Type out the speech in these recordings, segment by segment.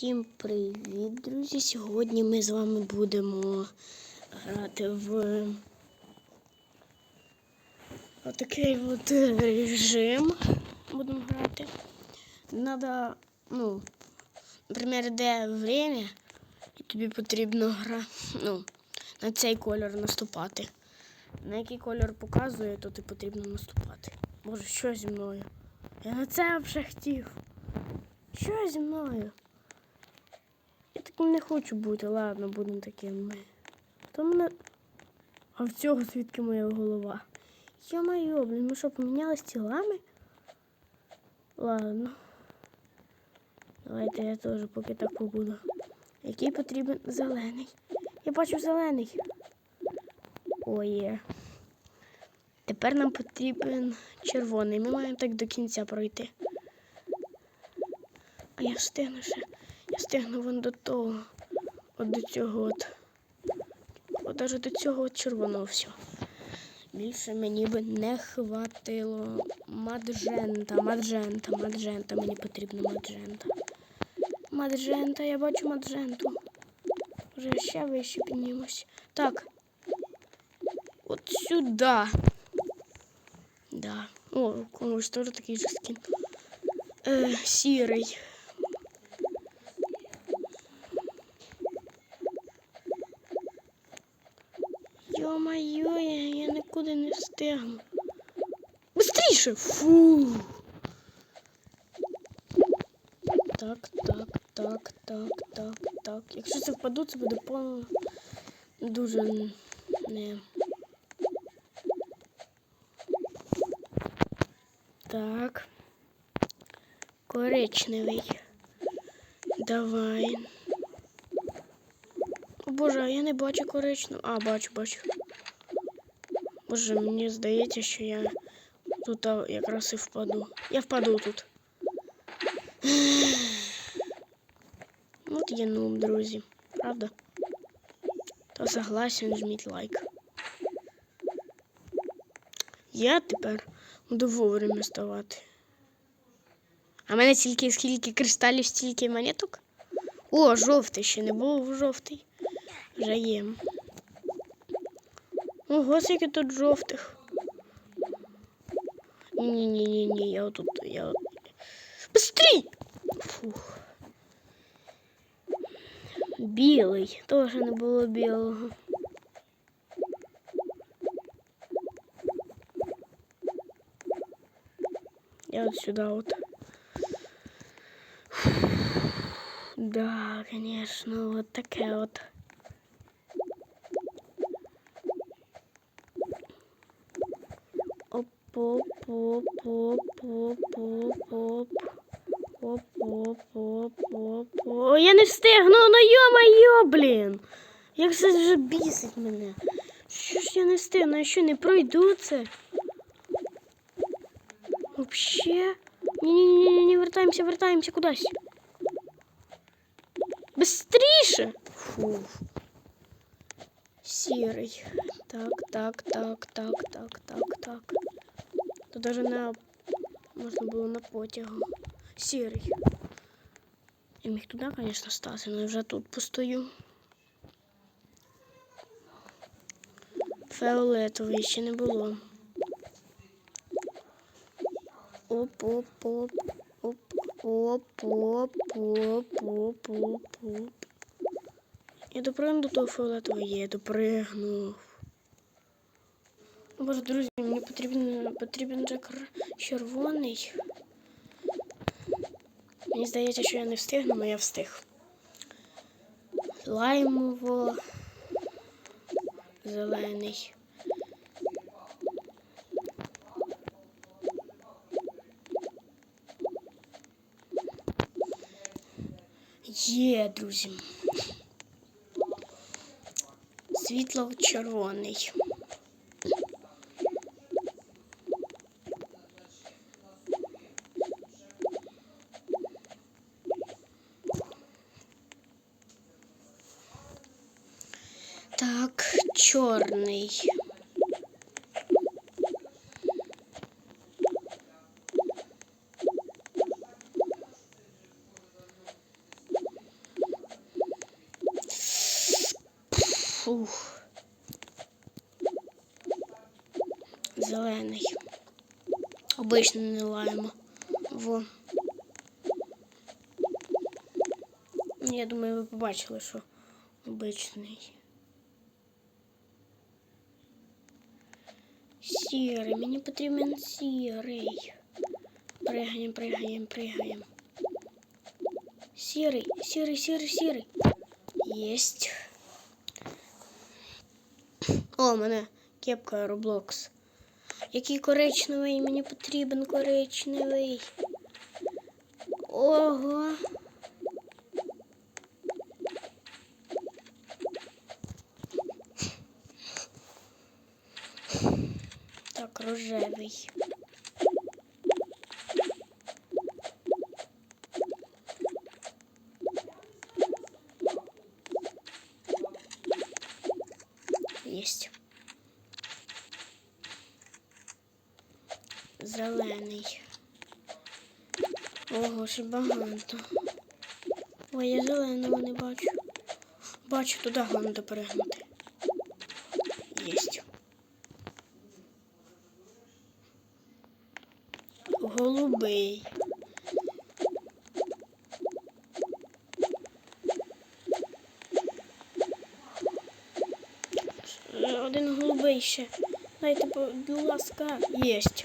Всім привіт, друзі! Сьогодні ми з вами будемо грати в отакий от режим. Будемо грати. Надо, ну, наприклад, йде время, і тобі потрібно гра, ну, на цей кольор наступати. На який кольор показує, то ти потрібно наступати. Боже, що зі мною? Я на це вже хотів. Що зі мною? Я не хочу бути, ладно, будемо таким. То мене. А в цього звідки моя голова? Йо-моє, блін, ми що, помінялись тілами? Ладно. Давайте я теж поки так побуду. Який потрібен зелений? Я бачу зелений. О, є. Тепер нам потрібен червоний. Ми маємо так до кінця пройти. А я встигну ще. Я встигну вон до того. От до цього от. От аж до цього от червоного всього. Більше мені би не хватило маджента, маджента, маджента. Мені потрібно маджента. Маджента, я бачу мадженту. Вже ще вище піднімусь. Так. От сюди. Да. О, у когось теж такий же скін. Е, сірий. Йо-моє, я, я нікуди не встигну. Быстріше! Фу. Так, так, так, так, так, так. Якщо це впаду, це буде повно дуже не. Так. Коричневий. Давай. О, Боже, а я не бачу коричневого. А, бачу, бачу. Боже, мені здається, що я тут якраз і впаду. Я впаду тут. От є нуб, друзі. Правда? То согласен, жміть лайк. Я тепер буду вовремя ставати. А в мене тільки скільки кристалів, стільки монеток. О, жовтий ще не був жовтий. Вже є. Ого, скільки тут жовтих. Ні-ні-ні, я отут, я от... Быстрей! Фух. Білий. Теж не було білого. Я вот сюда вот. Да, конечно, вот такая вот. Оп, оп, оп, оп, оп, оп, оп. Оп, оп, оп, оп. Я не встигну, ну йо-моє, блін. Як це вже бісить мене. Що ж я не встигну, я що не пройду це? Вообще? Не-не-не, не вертаемся, вертаемся кудись. Быстріше! Фу. Сірий. Так, так, так, так, так, так, так. Тут даже на можна було на потягу. Сірий. Я міг туди, звісно, стати, але вже тут постою. Фіолетовий ще не було. Оп, оп, оп, оп, оп, оп, оп, оп, оп, оп. Я допригну до того фіолетового є, допригнув. Боже, друзі, мені потрібен, потрібен вже червоний. Мені здається, що я не встигну, але я встиг. Лаймово. Зелений. Є, друзі. Світло червоний. чорний. Фух. Зелений. Обично не лаємо. Во. Я думаю, ви побачили, що обичний. Сірий, мені потрібен сірий. Пригаємо, пригаємо, пригаємо. Сірий, сірий, сірий, сірий. Єсть. О, мене кепка Roblox. Який коричневий, мені потрібен коричневий. Ого. Так, рожевий. Єсть. Зелений. Ого, ще багато. Ой, я зеленого не бачу. Бачу, туди головне перегнути. Єсть. Голубий. Е, Один голубий ще. Дайте, будь ласка, єсть.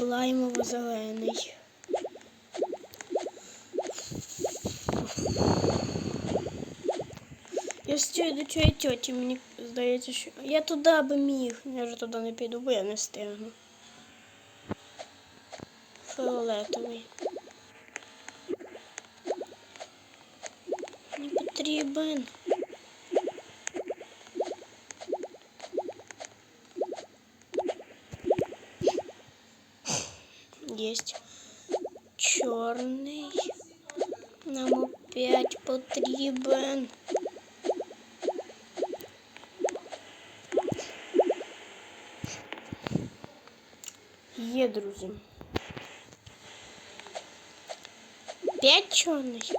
Лаймово зелений. Я стою до цієї тьоті, мені здається, що. Я туди би міг. Я вже туди не піду, бо я не встигну. Фіолетовий. Не потрібен. Есть чорний. Нам опять потрібен. Є, друзі. П'ять чорний.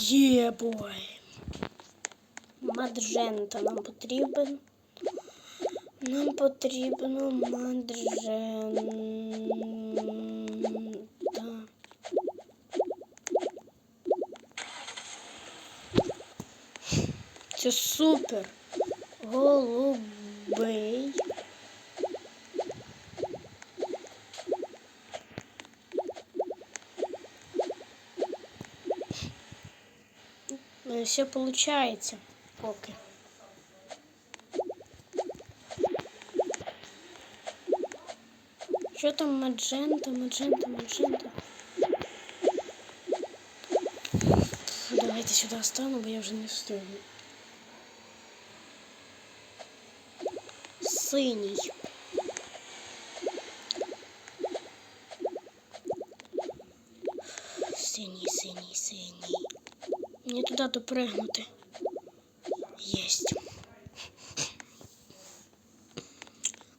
Є, бой. Маджента нам потрібен. Нам потрібно маджента. Це супер. Голубий. Все получается поки. Що там маджента, маджента, маджента? Давайте сюди встану, бо я вже не встигну. Синій. Синій, синій, синій. Мені туди допригнути. Єсть.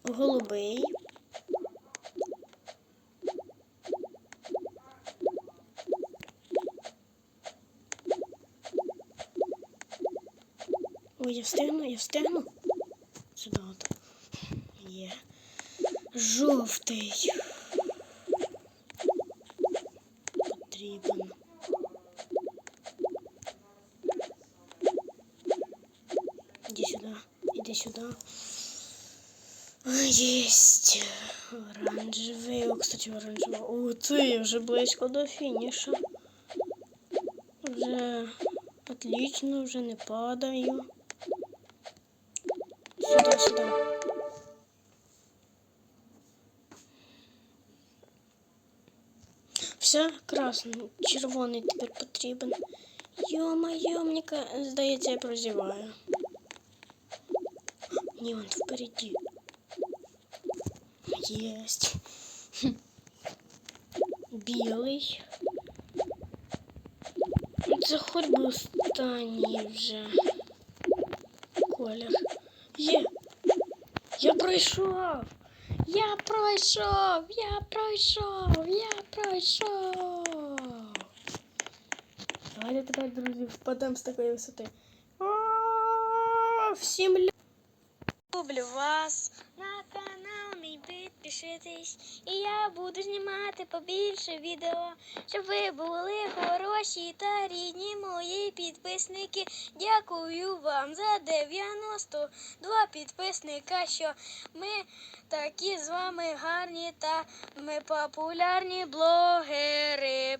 Голубий. Ой, я встигну, я встигну. Сюди Є. Жовтий. Потрібен. Иди сюда, иди сюда. А, Есть. Оранжевый. О, кстати, оранжевый. О, ты уже близько до фініша. Вже отлично, вже не падаю. Сюда, сюда. Все, красно, червоний тепер потрібен. Йо-моє, мені ка- здається, я прозіваю. Ні, он впереді. Єсть. Хм. Білий. Ну, Це хоч би останній вже колір. Є. пройшов! Я пройшов! Я пройшов! Я пройшов! Давайте тепер, друзі, впадемо з такої висоти. О, Всім лю- люблю вас. Підпишитесь. І я буду знімати побільше відео, щоб ви були хороші та рідні мої підписники. Дякую вам за 92 підписника, що ми такі з вами гарні та ми популярні блогери.